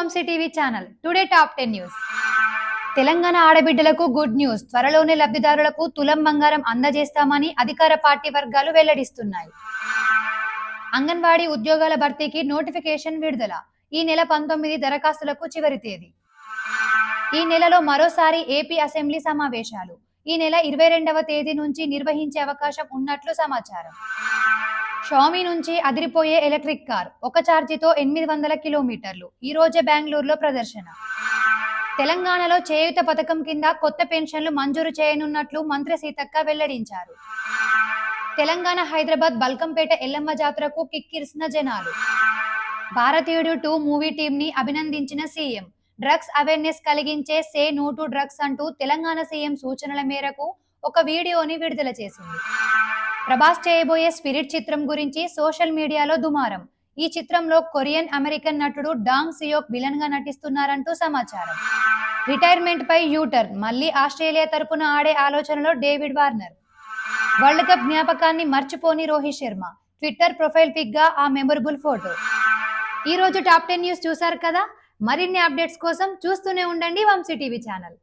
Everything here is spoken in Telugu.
Vamshi TV channel. Today top ten news. Telangana ఆడబిడ్డలకు గుడ్ న్యూస్. త్వరలోనే లబ్ధిదారులకు తులం బంగారం అందజేస్తామని అధికార పార్టీ వర్గాలు వెల్లడిస్తున్నాయి. అంగన్వాడీ ఉద్యోగాల భర్తీకి నోటిఫికేషన్ విడుదల. ఈ నెల పంతొమ్మిది దరఖాస్తులకు చివరి తేదీ. ఈ నెలలో మరోసారి ఏపీ అసెంబ్లీ సమావేశాలు. ఈ నెల ఇరవై రెండవ తేదీ నుంచి నిర్వహించే అవకాశం ఉన్నట్లు సమాచారం. షామీ నుంచి అదిరిపోయే ఎలక్ట్రిక్ కార్ ఒక ఛార్జీతో ఎనిమిది వందల కిలోమీటర్లు. ఈ రోజే బెంగళూరులో ప్రదర్శన. తెలంగాణలో చేయుత పథకం కింద కొత్త పెన్షన్లు మంజూరు చేయనున్నట్లు మంత్రి సీతక్క వెల్లడించారు. తెలంగాణ హైదరాబాద్ బల్కంపేట ఎల్లమ్మ జాతరకు కిక్కిరిసిన జనాలు. భారతీయుడు టూ మూవీ టీం ని అభినందించిన సీఎం. డ్రగ్స్ అవేర్నెస్ కలిగించే సే నో టు డ్రగ్స్ అంటూ తెలంగాణ సీఎం సూచనల మేరకు ఒక వీడియోని విడుదల చేసింది. ప్రభాస్ చేయబోయే స్పిరిట్ చిత్రం గురించి సోషల్ మీడియాలో దుమారం. ఈ చిత్రంలో కొరియన్ అమెరికన్ నటుడు డాంగ్ సియోక్ విలన్గా నటిస్తున్నారంటూ సమాచారం. రిటైర్మెంట్ పై యూటర్న్ మళ్ళీ ఆస్ట్రేలియా తరపున ఆడే ఆలోచనలో డేవిడ్ వార్నర్. వరల్డ్ కప్ జ్ఞాపకాన్ని మర్చిపోని రోహిత్ శర్మ ట్విట్టర్ ప్రొఫైల్ పిక్గా ఆ మెమొరబుల్ ఫోటో. ఈ రోజు టాప్ టెన్ న్యూస్ చూసారు కదా? మరిన్ని అప్డేట్స్ కోసం చూస్తూనే ఉండండి వంశీ టీవీ ఛానల్.